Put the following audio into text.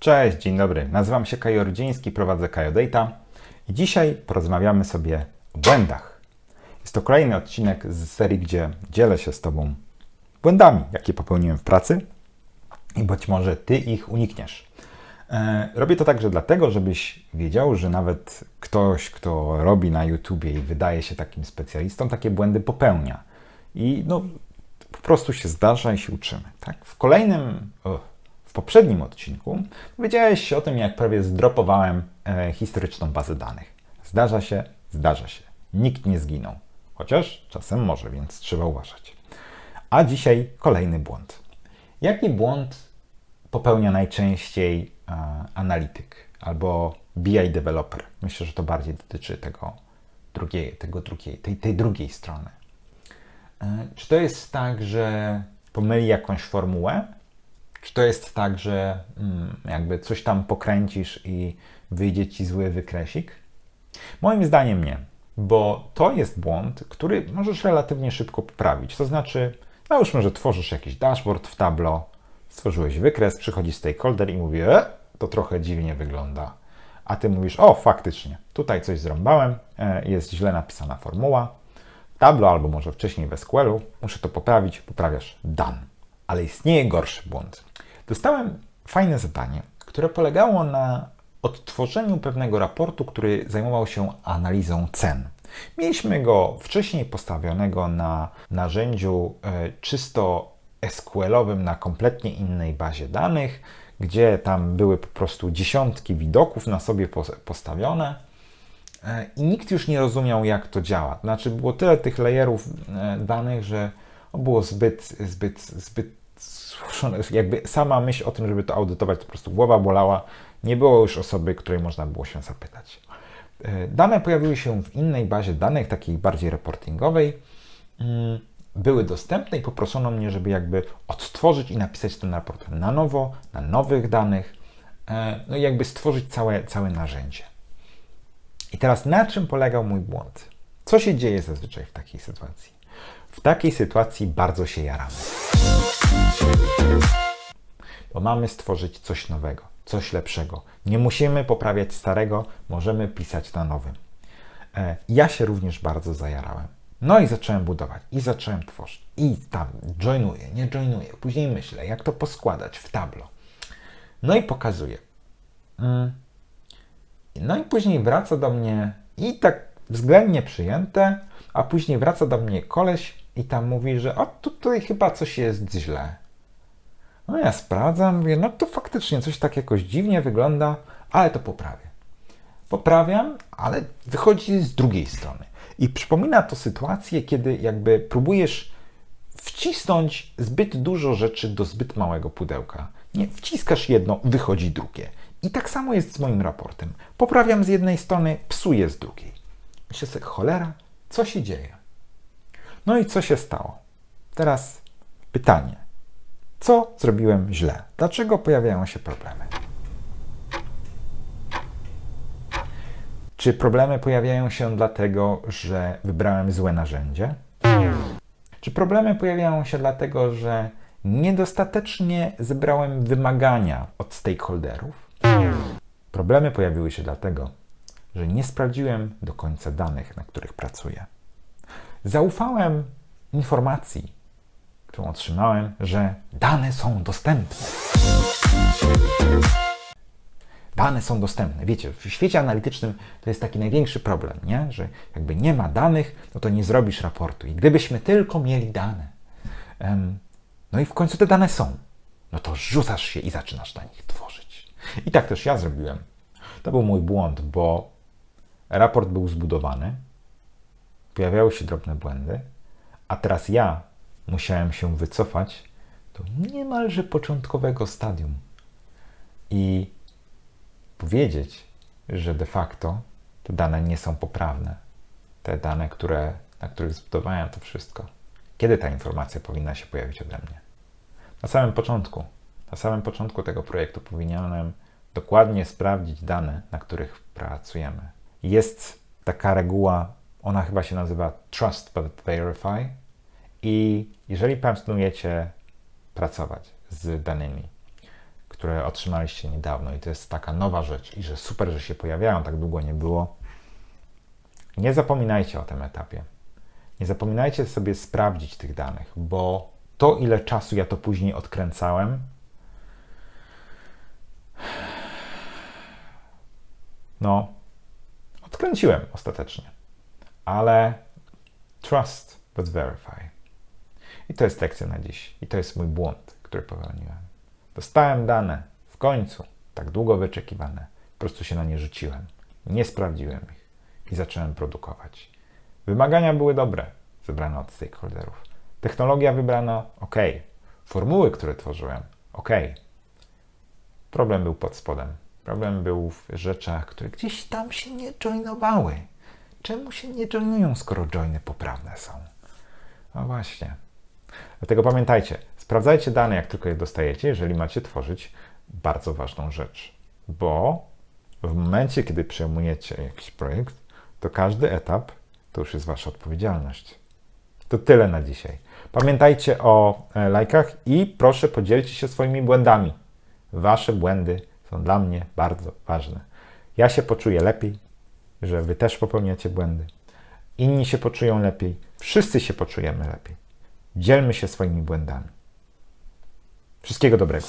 Cześć, dzień dobry. Nazywam się Kajo Rudziński, prowadzę Kajo Data i dzisiaj porozmawiamy sobie o błędach. Jest to kolejny odcinek z serii, gdzie dzielę się z Tobą błędami, jakie popełniłem w pracy i być może Ty ich unikniesz. E, Robię to także dlatego, żebyś wiedział, że nawet ktoś, kto robi na YouTubie i wydaje się takim specjalistą, takie błędy popełnia. I no, po prostu się zdarza i się uczymy. Tak? W kolejnym, w poprzednim odcinku powiedziałeś o tym, jak prawie zdropowałem e, historyczną bazę danych. Zdarza się, zdarza się. Nikt nie zginął. Chociaż czasem może, więc trzeba uważać. A dzisiaj kolejny błąd. Jaki błąd popełnia najczęściej e, analityk albo BI developer? Myślę, że to bardziej dotyczy tego drugiej, tego drugiej, tej, tej drugiej strony. E, Czy to jest tak, że pomyli jakąś formułę? Czy to jest tak, że mm, jakby coś tam pokręcisz i wyjdzie ci zły wykresik? Moim zdaniem nie, bo to jest błąd, który możesz relatywnie szybko poprawić. To znaczy, załóżmy, że tworzysz jakiś dashboard w Tableau, stworzyłeś wykres, przychodzi stakeholder i mówi, e, to trochę dziwnie wygląda. A ty mówisz, o, faktycznie, tutaj coś zrąbałem, e, jest źle napisana formuła, w Tableau albo może wcześniej w SQL-u, muszę to poprawić, poprawiasz done. Ale istnieje gorszy błąd. Dostałem fajne zadanie, które polegało na odtworzeniu pewnego raportu, który zajmował się analizą cen. Mieliśmy go wcześniej postawionego na narzędziu e, czysto SQL-owym na kompletnie innej bazie danych, gdzie tam były po prostu dziesiątki widoków na sobie pos- postawione e, i nikt już nie rozumiał, jak to działa. Znaczy, było tyle tych layerów e, danych, że było zbyt, zbyt, zbyt. Jakby sama myśl o tym, żeby to audytować, to po prostu głowa bolała. Nie było już osoby, której można było się zapytać. E, Dane pojawiły się w innej bazie danych, takiej bardziej reportingowej. Mm, Były dostępne i poproszono mnie, żeby jakby odtworzyć i napisać ten raport na nowo, na nowych danych, e, no i jakby stworzyć całe, całe narzędzie. I teraz na czym polegał mój błąd? Co się dzieje zazwyczaj w takiej sytuacji? W takiej sytuacji bardzo się jaramy. Bo mamy stworzyć coś nowego, coś lepszego. Nie musimy poprawiać starego, możemy pisać na nowym. E, Ja się również bardzo zajarałem. No i zacząłem budować, i zacząłem tworzyć, i tam joinuję, nie joinuję. Później myślę, jak to poskładać w tablo. No i pokazuję. Mm. No i później wraca do mnie i tak względnie przyjęte, a później wraca do mnie koleś i tam mówi, że o tutaj chyba coś jest źle. No ja sprawdzam, mówię, no to faktycznie coś tak jakoś dziwnie wygląda, ale to poprawię. Poprawiam, ale wychodzi z drugiej strony. I przypomina to sytuację, kiedy jakby próbujesz wcisnąć zbyt dużo rzeczy do zbyt małego pudełka. Nie, wciskasz jedno, wychodzi drugie. I tak samo jest z moim raportem. Poprawiam z jednej strony, psuję z drugiej. Myślę sobie, cholera, co się dzieje? No i co się stało? Teraz pytanie. Co zrobiłem źle? Dlaczego pojawiają się problemy? Czy problemy pojawiają się dlatego, że wybrałem złe narzędzie? Czy problemy pojawiają się dlatego, że niedostatecznie zebrałem wymagania od stakeholderów? Problemy pojawiły się dlatego, że nie sprawdziłem do końca danych, na których pracuję. Zaufałem informacji, którą otrzymałem, że dane są dostępne. Dane są dostępne. Wiecie, w świecie analitycznym to jest taki największy problem, nie? że jakby nie ma danych, no to nie zrobisz raportu. I gdybyśmy tylko mieli dane, no i w końcu te dane są, no to rzucasz się i zaczynasz na nich tworzyć. I tak też ja zrobiłem. To był mój błąd, bo raport był zbudowany, pojawiały się drobne błędy, a teraz ja musiałem się wycofać do niemalże początkowego stadium i powiedzieć, że de facto te dane nie są poprawne. Te dane, które, na których zbudowałem to wszystko. Kiedy ta informacja powinna się pojawić ode mnie? Na samym początku. Na samym początku tego projektu powinienem dokładnie sprawdzić dane, na których pracujemy. Jest taka reguła, ona chyba się nazywa Trust but Verify. I jeżeli planujecie pracować z danymi, które otrzymaliście niedawno i to jest taka nowa rzecz i że super, że się pojawiają, tak długo nie było. Nie zapominajcie o tym etapie. Nie zapominajcie sobie sprawdzić tych danych, bo to, ile czasu ja to później odkręcałem, no, odkręciłem ostatecznie. Ale trust but verify. I to jest lekcja na dziś. I to jest mój błąd, który popełniłem. Dostałem dane, w końcu, tak długo wyczekiwane. Po prostu się na nie rzuciłem. Nie sprawdziłem ich i zacząłem produkować. Wymagania były dobre, zebrane od stakeholderów. Technologia wybrana, ok. Formuły, które tworzyłem, ok. Problem był pod spodem. Problem był w rzeczach, które gdzieś tam się nie joinowały. Czemu się nie joinują, skoro joiny poprawne są? No właśnie. Dlatego pamiętajcie, sprawdzajcie dane, jak tylko je dostajecie, jeżeli macie tworzyć bardzo ważną rzecz. Bo w momencie, kiedy przejmujecie jakiś projekt, to każdy etap to już jest wasza odpowiedzialność. To tyle na dzisiaj. Pamiętajcie o e, lajkach i proszę podzielcie się swoimi błędami. Wasze błędy są dla mnie bardzo ważne. Ja się poczuję lepiej, że wy też popełniacie błędy. Inni się poczują lepiej. Wszyscy się poczujemy lepiej. Dzielmy się swoimi błędami. Wszystkiego dobrego.